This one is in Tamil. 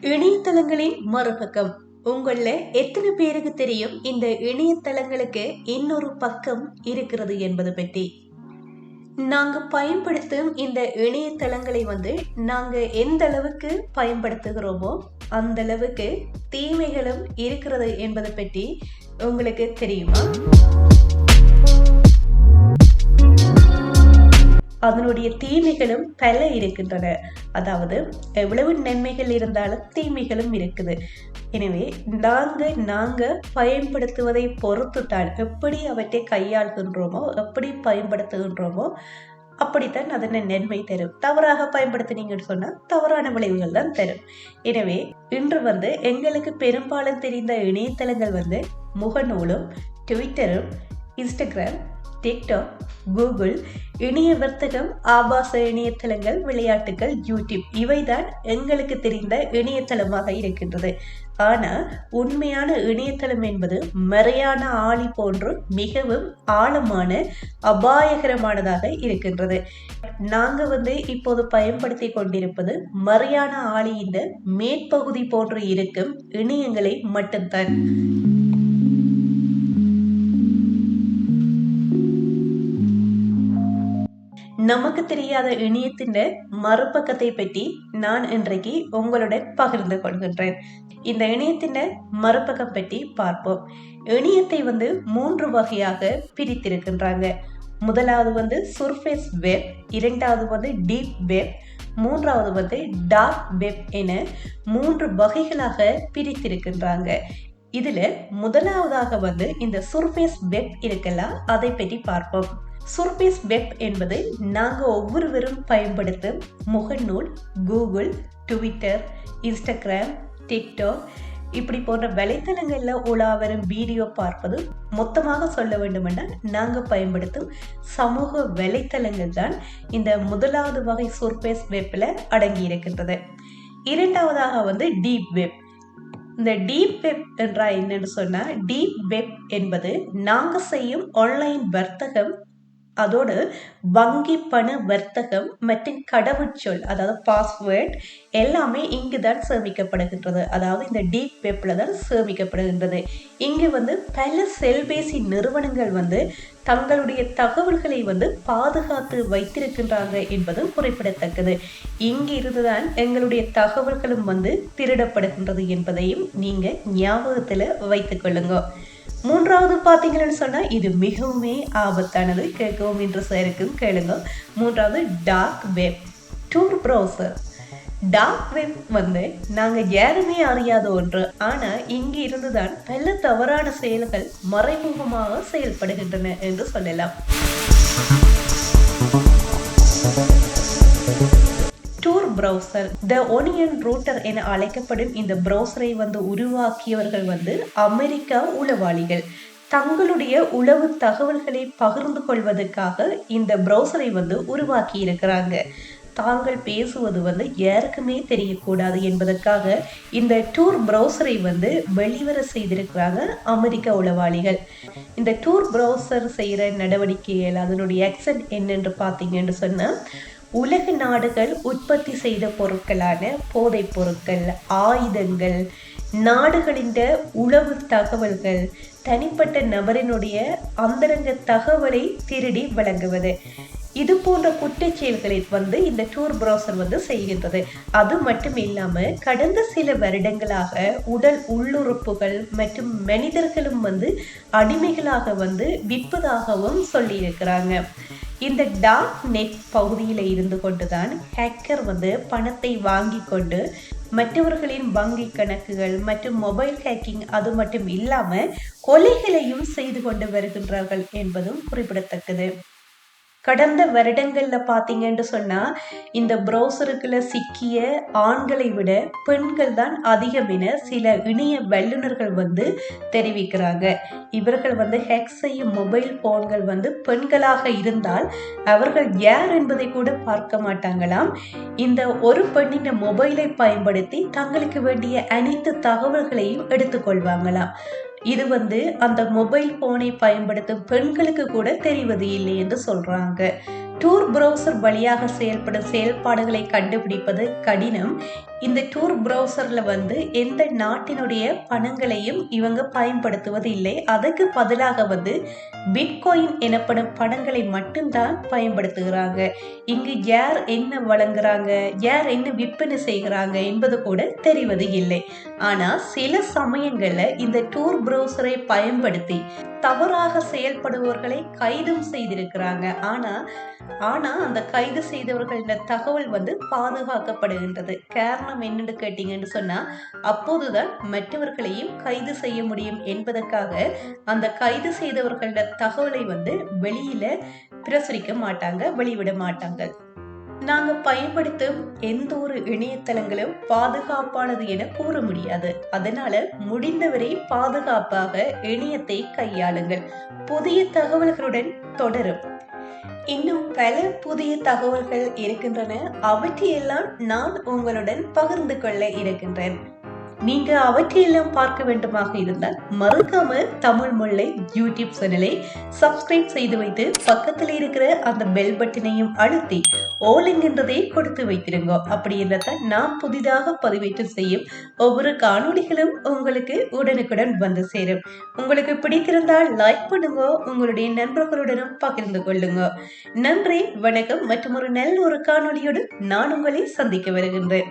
இணையதளங்களின் மறுபக்கம். உங்கள எத்தனை பேருக்கு தெரியும் இந்த இணையதளங்களுக்கு இன்னொரு பக்கம் இருக்கிறது என்பது பற்றி? நாங்க பயன்படுத்தும் இந்த இணையதளங்களை வந்து நாங்க எந்த அளவுக்கு பயன்படுத்துகிறோமோ அந்த அளவுக்கு தீமைகளும் இருக்கிறது என்பதை பற்றி உங்களுக்கு தெரியுமா? அதனுடைய தீமைகளும் பல இருக்கின்றன. அதாவது எவ்வளவு நன்மைகள் இருந்தாலும் தீமைகளும் இருக்குது. எனவே நாங்கள் நாங்கள் பயன்படுத்துவதை பொறுத்து எப்படி அவற்றை கையாள்கின்றோமோ எப்படி பயன்படுத்துகின்றோமோ அப்படித்தான் அதனை நன்மை தரும். தவறாக பயன்படுத்தினீங்கன்னு சொன்னால் தவறான விளைவுகள் தான் தரும். எனவே இன்று வந்து எங்களுக்கு பெரும்பாலும் தெரிந்த இணையதளங்கள் வந்து முகநூலும் ட்விட்டரும் இன்ஸ்டாகிராம் டிக்டாக் கூகுள் இணைய வர்த்தகம் ஆபாச இணையதளங்கள் விளையாட்டுகள் யூடியூப் இவைதான் எங்களுக்கு தெரிந்த இணையதளமாக இருக்கின்றது. ஆனால் உண்மையான இணையதளம் என்பது மறையான ஆளி போன்று மிகவும் ஆழமான அபாயகரமானதாக இருக்கின்றது. நாங்கள் வந்து இப்போது பயன்படுத்தி கொண்டிருப்பது மறையான ஆளியின் மேற்பகுதி போன்று இருக்கும் இணையங்களை மட்டும்தான். நமக்கு தெரியாத இணையத்தின் மறுபக்கத்தை பற்றி நான் இன்றைக்கு உங்களுடன் பகிர்ந்து கொள்கின்றேன். இந்த இணையத்தின் மறுபக்கம் பற்றி பார்ப்போம். இணையத்தை வந்து மூன்று வகையாக பிரித்திருக்கின்றாங்க. முதலாவது வந்து சுர்ஃபேஸ் வெப் இரண்டாவது வந்து டீப் வெப் மூன்றாவது வந்து டார்க் வெப் என மூன்று வகைகளாக பிரித்திருக்கின்றாங்க. இதுல முதலாவதாக வந்து இந்த சுர்ஃபேஸ் வெப் இருக்கலாம் அதை பற்றி பார்ப்போம். சுர்பேஸ் வெப் என்பது நாங்கள் ஒவ்வொருவரும் பயன்படுத்தும் முகநூல் கூகுள் ட்விட்டர் இன்ஸ்டாகிராம் டிக்டாக் இப்படி போன்ற வலைத்தளங்களில் உலா வரும் வீடியோ பார்ப்பது மொத்தமாக சொல்ல வேண்டுமென்றால் நாங்கள் பயன்படுத்தும் சமூக வலைத்தளங்கள் தான் இந்த முதலாவது வகை சுர்பேஸ் வெப்பில் அடங்கி இருக்கின்றது இரண்டாவதாக வந்து டீப் வெப் இந்த டீப் வெப் என்றால் என்னன்னு சொன்னால் டீப் வெப் என்பது நாங்கள் செய்யும் ஆன்லைன் வர்த்தகம் அதோடு வங்கி பண வர்த்தகம் மற்றும் கடவுச்சொல் அதாவது பாஸ்வேர்ட் எல்லாமே இங்கு தான் சேமிக்கப்படுகின்றது. அதாவது இந்த டீப் வெப்பில் தான் சேமிக்கப்படுகின்றது. இங்கு வந்து பல செல்பேசி நிறுவனங்கள் வந்து தங்களுடைய தகவல்களை வந்து பாதுகாத்து வைத்திருக்கின்றாங்க என்பதும் குறிப்பிடத்தக்கது. இங்கு இருந்துதான் எங்களுடைய தகவல்களும் வந்து திருடப்படுகின்றது என்பதையும் நீங்கள் ஞாபகத்தில் வைத்துக்கொள்ளுங்க கொள்ளுங்க. மூன்றாவது பார்த்தீங்கன்னு சொன்னால் இது மிகவுமே ஆபத்தானது. கேட்கவும் இன்ட்ரெஸ்டாக இருக்கும் கேளுங்க. மூன்றாவது dark web Tor browser dark web வந்து நாங்கள் யாருமே அறியாத ஒன்று. ஆனால் இங்கே இருந்துதான் பல தவறான செயல்கள் மறைமுகமாக செயல்படுகின்றன என்று சொல்லலாம். ப்ரௌசர் த ஒனியன் ரூட்டர் என அழைக்கப்படும் இந்த ப்ரௌசரை வந்து உருவாக்கியவர்கள் வந்து அமெரிக்கா உளவாளிகள். தங்களுடைய உளவு தகவல்களை பகிர்ந்து கொள்வதற்காக இந்த ப்ரௌசரை வந்து உருவாக்கி இருக்கிறாங்க தாங்கள் பேசுவது வந்து யாருக்குமே தெரியக்கூடாது என்பதற்காக இந்த டூர் ப்ரௌசரை வந்து வெளிவர செய்திருக்கிறாங்க அமெரிக்க உளவாளிகள். இந்த டூர் ப்ரௌசர் செய்கிற நடவடிக்கைகள் அதனுடைய ஆக்சன் என்னென்று பார்த்தீங்கன்னு சொன்னால் உலக நாடுகள் உற்பத்தி செய்த பொருட்களான போதைப் பொருட்கள் ஆயுதங்கள் நாடுகளின் உளவு தகவல்கள் தனிப்பட்ட நபரினுடைய அந்தரங்க தகவலை திருடி வழங்குவது. இது போன்ற குற்றச்செயல்களில் வந்து இந்த டூர் ப்ரௌசர் வந்து செய்கின்றது. அது மட்டும் இல்லாம கடந்த சில வருடங்களாக உடல் உள்ளுறுப்புகள் மற்றும் மனிதர்களும் வந்து அடிமைகளாக வந்து விற்பதாகவும் சொல்லியிருக்கிறாங்க. இந்த டார்க் நெட் பகுதியில் இருந்து கொண்டுதான் ஹேக்கர் வந்து பணத்தை வாங்கி கொண்டு மற்றவர்களின் வங்கி கணக்குகள் மற்றும் மொபைல் ஹேக்கிங் அது மட்டும் இல்லாமல் கொலைகளையும் செய்து கொண்டு வருகின்றார்கள் என்பதும் குறிப்பிடத்தக்கது. கடந்த வருடங்களில் பார்த்தீங்கன்னு சொன்னால் இந்த ப்ரௌசருக்குள்ள சிக்கிய ஆண்களை விட பெண்கள் தான் அதிகம் என சில இணைய வல்லுநர்கள் வந்து தெரிவிக்கிறாங்க. இவர்கள் வந்து ஹேக் செய்யும் மொபைல் போன்கள் வந்து பெண்களாக இருந்தால் அவர்கள் யார் என்பதை கூட பார்க்க மாட்டாங்களாம். இந்த ஒரு பெண்ணின் மொபைலை பயன்படுத்தி தங்களுக்கு வேண்டிய அனைத்து தகவல்களையும் எடுத்துக்கொள்வாங்களாம். இது வந்து அந்த மொபைல் போனை பயன்படுத்தும் பெண்களுக்கு கூட தெரிவது இல்லை என்று சொல்றாங்க. டூர் ப்ரௌசர் வழியாக செயல்படும் செயல்பாடுகளை கண்டுபிடிப்பது கடினம். இந்த டூர் ப்ரௌசரில் வந்து எந்த நாட்டினுடைய பணங்களையும் இவங்க பயன்படுத்துவது இல்லை. அதுக்கு பதிலாக வந்து பிட்காயின் எனப்படும் பணங்களை மட்டும்தான் பயன்படுத்துகிறாங்க. இங்கு யார் என்ன வழங்குறாங்க யார் என்ன விற்பனை செய்கிறாங்க என்பது கூட தெரிவது இல்லை. ஆனால் சில சமயங்களில் இந்த டூர் ப்ரௌசரை பயன்படுத்தி தவறாக செயல்படுபவர்களை கைதும் செய்திருக்கிறாங்க. ஆனால் ஆனால் அந்த கைது செய்தவர்களின் தகவல் வந்து பாதுகாக்கப்படுகின்றது. காரணம் என்னன்னு கேட்டீங்கன்னு சொன்னால் அப்போதுதான் மற்றவர்களையும் கைது செய்ய முடியும் என்பதற்காக அந்த கைது செய்தவர்களின் தகவலை வந்து வெளியில பிரசுரிக்க மாட்டாங்க வெளிவிட மாட்டாங்க. நாங்க பயன்படுத்தும் எந்த ஒரு இணையதளங்களும் பாதுகாப்பானது என கூற முடியாது. அதனால முடிந்தவரை பாதுகாப்பாக இணையத்தை கையாளுங்கள். புதிய தகவல்களுடன் தொடரும். இன்னும் பல புதிய தகவல்கள் இருக்கின்றன. அவற்றையெல்லாம் நான் உங்களுடன் பகிர்ந்து கொள்ள இருக்கின்றேன். நீங்க அவற்றையெல்லாம் பார்க்க வேண்டுமாக இருந்தால் மறக்காம தமிழ் மொழி யூடியூப் சேனலை சப்ஸ்கிரைப் செய்து வைத்து பக்கத்தில் இருக்கிற அந்த பெல் பட்டனையும் அழுத்தி ஓல் என்கின்றதை கொடுத்து வைத்திருங்க. அப்படி இருந்தால் நாம் புதிதாக பதிவேற்றம் செய்யும் ஒவ்வொரு காணொளிகளும் உங்களுக்கு உடனுக்குடன் வந்து சேரும். உங்களுக்கு பிடித்திருந்தால் லைக் பண்ணுங்க. உங்களுடைய நண்பர்களுடனும் பகிர்ந்து கொள்ளுங்க. நன்றி வணக்கம் மற்றும் ஒரு நல்ல ஒரு காணொளியோடு நான் உங்களை சந்திக்க வருகின்றேன்.